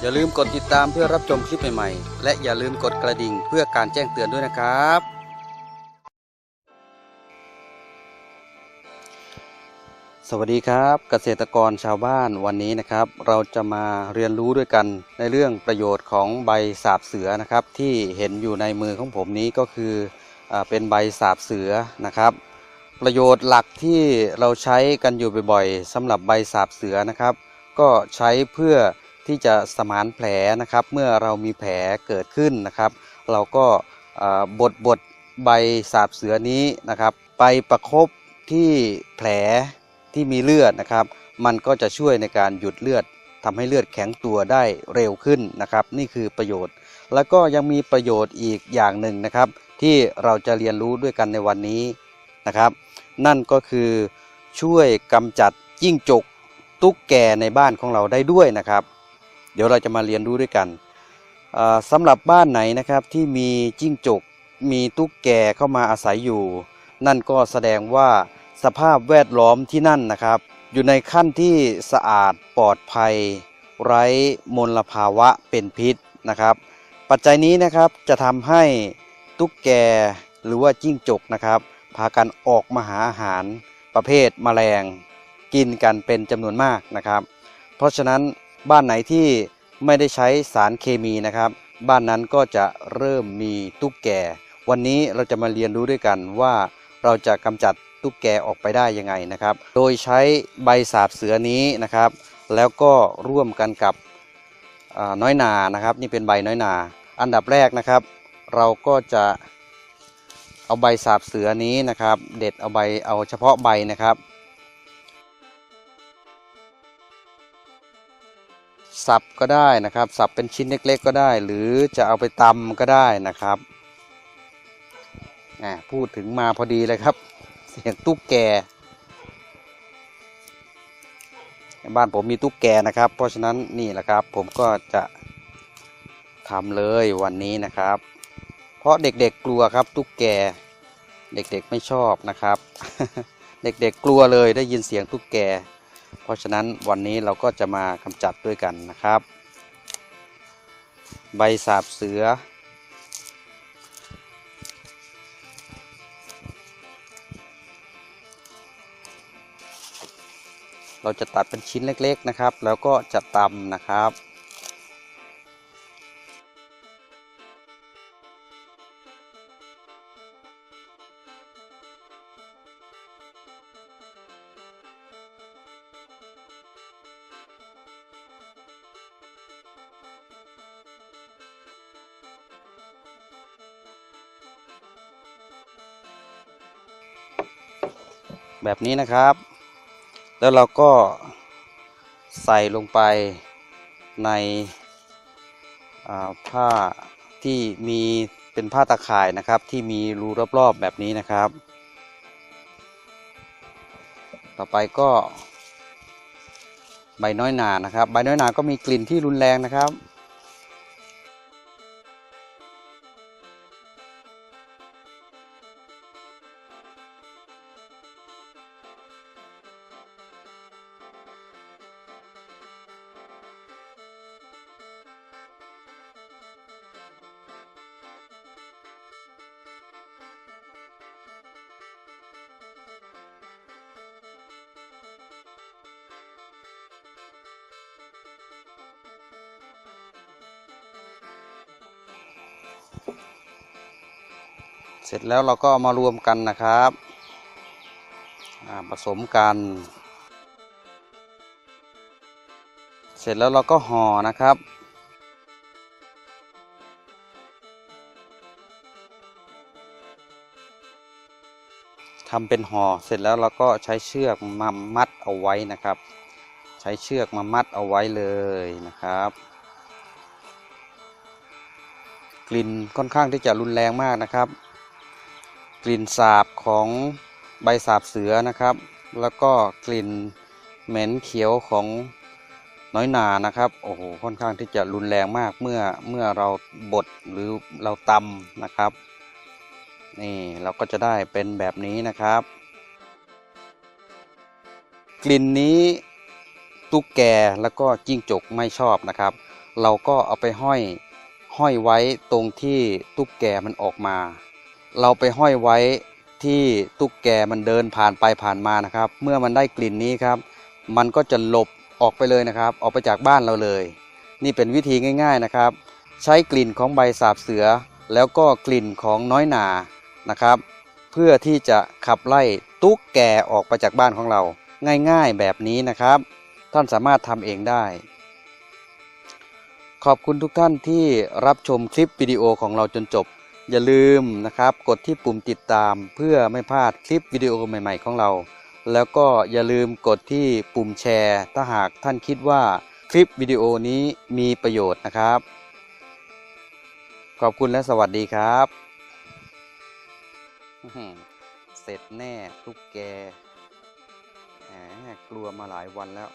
อย่าลืมกดติดตามเพื่อรับชมคลิปใหม่ๆ และอย่าลืมกดกระดิ่งเพื่อการแจ้งเตือนด้วยนะครับ สวัสดีครับเกษตรกรชาวบ้านวันนี้นะครับ เราจะมาเรียนรู้ด้วยกันในเรื่องประโยชน์ของใบสาบเสือนะครับ ที่เห็นอยู่ในมือของผมนี้ก็คืออเป็นใบสาบเสือนะครับ ประโยชน์หลักที่เราใช้กันอยู่บ่อยๆสำหรับใบสาบเสือนะครับ ก็ใช้เพื่อ ที่จะสมานแผลนะครับ เมื่อเรามีแผลเกิดขึ้นนะครับ เราก็บดบดใบสาบเสือนี้นะครับ ไปประคบที่แผลที่มีเลือดนะครับ มันก็จะช่วยในการหยุดเลือดทำให้เลือดแข็งตัวได้เร็วขึ้นนะครับ นี่คือประโยชน์ แล้วก็ยังมีประโยชน์อีกอย่างหนึ่งนะครับ ที่เราจะเรียนรู้ด้วยกันในวันนี้นะครับ นั่นก็คือช่วยกำจัดจิ้งจกตุ๊กแกในบ้านของเราได้ด้วยนะครับ เดี๋ยวเราจะมาเรียนรู้ด้วยกันอ่าสำหรับบ้านไหนนะครับที่มีจิ้งจก มีตุ๊กแกเข้ามาอาศัยอยู่ นั่นก็แสดงว่าสภาพแวดล้อมที่นั่นนะครับ อยู่ในขั้นที่สะอาดปลอดภัย ไร้มลภาวะเป็นพิษนะครับ ปัจจัยนี้นะครับจะทำให้ตุ๊กแกหรือว่าจิ้งจกนะครับ พากันออกมาหาอาหารประเภทแมลง กินกันเป็นจำนวนมากนะครับ เพราะฉะนั้น บ้านไหนที่ไม่ได้ใช้สารเคมีนะครับ บ้านนั้นก็จะเริ่มมีตุ๊กแก วันนี้เราจะมาเรียนรู้ด้วยกันว่าเราจะกำจัดตุ๊กแกออกไปได้ยังไงนะครับ โดยใช้ใบสาบเสือนี้นะครับ แล้วก็ร่วมกันกับน้อยนานะครับ นี่เป็นใบน้อยนา อันดับแรกนะครับ เราก็จะเอาใบสาบเสือนี้นะครับ เด็ดเอาใบเอาเฉพาะใบนะครับ สับก็ได้นะครับสับเป็นชิ้นเล็กๆก็ได้ หรือจะเอาไปตำก็ได้นะครับอ่าพูดถึงมาพอดีเลยครับ เสียงตุ๊กแกบ้านผมมีตุ๊กแกนะครับ เพราะฉะนั้นนี่แหละครับ ผมก็จะทำเลยวันนี้นะครับ เพราะเด็กๆกลัวครับตุ๊กแก เด็กๆไม่ชอบนะครับ เด็กๆกลัวเลยได้ยินเสียงตุ๊กแก เพราะฉะนั้นวันนี้เราก็จะมากำจัดด้วยกันนะครับ ใบสาบเสือ เราจะตัดเป็นชิ้นเล็กๆนะครับ แล้วก็จะตำนะครับ แบบนี้นะครับ แล้วเราก็ใส่ลงไปในผ้าที่มีเป็นผ้าตะข่ายนะครับ ที่มีรูรอบๆแบบนี้นะครับ ต่อไปก็ใบน้อยหนานะครับ ใบน้อยหนาก็มีกลิ่นที่รุนแรงนะครับ เสร็จแล้วเราก็มารวมกันนะครับผสมกัน เสร็จแล้วเราก็ห่อนะครับ ทำเป็นห่อเสร็จแล้วเราก็ใช้เชือกมามัดเอาไว้นะครับ ใช้เชือกมามัดเอาไว้เลยนะครับ กลิ่นค่อนข้างที่จะรุนแรงมากนะครับ ลิ่นสาบของใบสาบเสือนะครับ แล้วก็กลิ่นเหม็นเขียวของน้อยหนานะครับโอ้โหค่อนข้างที่จะรุนแรงมากเมื่อเมื่อเราบดหรือเราตำนะครับ นี่เราก็จะได้เป็นแบบนี้นะครับ กลิ่นนี้ตุ๊กแกแล้วก็จิ้งจกไม่ชอบนะครับ เราก็เอาไปห้อยห้อยไว้ตรงที่ตุ๊กแกมันออกมา เราไปห้อยไว้ที่ตุ๊กแกมันเดินผ่านไปผ่านมานะครับ เมื่อมันได้กลิ่นนี้ครับ มันก็จะหลบออกไปเลยนะครับ ออกไปจากบ้านเราเลย นี่เป็นวิธีง่าย ๆนะครับ ใช้กลิ่นของใบสาบเสือ แล้วก็กลิ่นของน้อยหนานะครับ เพื่อที่จะขับไล่ตุ๊กแกออกไปจากบ้านของเรา ง่ายๆแบบนี้นะครับ ท่านสามารถทำเองได้ ขอบคุณทุกท่านที่รับชมคลิปวิดีโอของเราจนจบ อย่าลืมนะครับ กดที่ปุ่มติดตามเพื่อไม่พลาดคลิปวิดีโอใหม่ ๆ ของเรา แล้วก็อย่าลืมกดที่ปุ่มแชร์ ถ้าหากท่านคิดว่าคลิปวิดีโอนี้มีประโยชน์นะครับ ขอบคุณและสวัสดีครับ เสร็จแน่ทุกแกแหมกลัวมาหลายวันแล้ว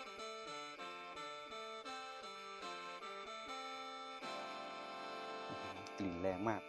กลิ่นแรงมาก